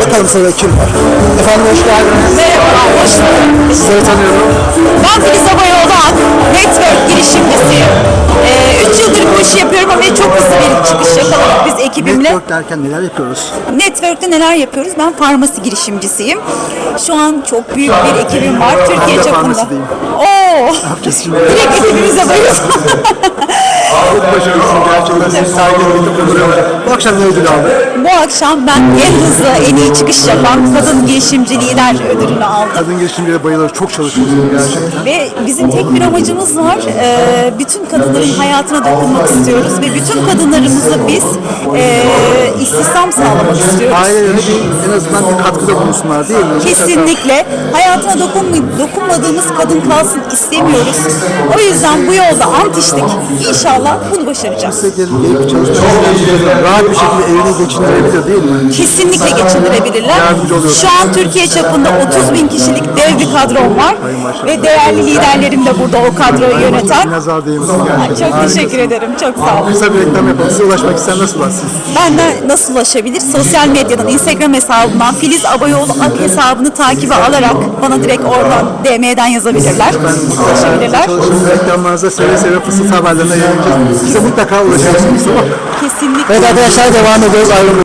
Bakalım sırada kim var? Efendim hoş geldiniz. Merhaba, hoş bulduk. Sizleri tanıyorum. Ben Filiz Abayoğlu'dan network girişimcisiyim. 3 yıldır bu işi yapıyorum ama çok hızlı bir çıkış yakaladık biz ekibimle. Network derken neler yapıyoruz? Network'te neler yapıyoruz? Ben farmasi girişimcisiyim. Şu an çok büyük bir ekibim var Türkiye çapında. Oo! Direkt ekibimize bayıldım. Buluyorum. Bu akşam ne ödül aldın? Bu akşam ben en hızlı, en iyi çıkış yapan kadın girişimci lider ödülünü aldım. Kadın girişimcilere bayılır. Çok çalışıyorsunuz gerçekten. Ve bizim tek bir amacımız var. Ee, bütün kadınların hayatına dokunmak istiyoruz ve bütün kadınlarımızı biz e, istihdam sağlamak istiyoruz. Ailelerine bir, en azından bir katkıda bulunsunlar değil mi? Kesinlikle hayatına dokunma- dokunmadığımız kadın kalsın istemiyoruz. O yüzden bu yolda ant içtik. İnşallah bunu başaracağız. Gelip gelip rahat bir şekilde evini geçindirebilir değil mi? Kesinlikle geçindirebilirler. Şu an Türkiye çapında 30 bin kişilik bir kadrom var. Ve değerli liderlerim de burada o kadroyu yöneten. Nazar değmesin gerçekten. Çok teşekkür ederim. Çok sağ olun. Kısa bir reklam yapalım. Size ulaşmak isteyen nasıl ulaşsın? Benden nasıl ulaşabilir? Sosyal medyadan, Instagram hesabından Filiz Abayoğlu Ak hesabını takibe alarak bana direkt oradan DM'den yazabilirler. Ulaşabilirler. Çalışın reklamlarınıza seve seve fısıltı haberlerine yayınlayacağız. Size mutlaka ulaşacaksınız? Kesinlikle. Evet arkadaşlar devam ediyoruz. Ayrılın.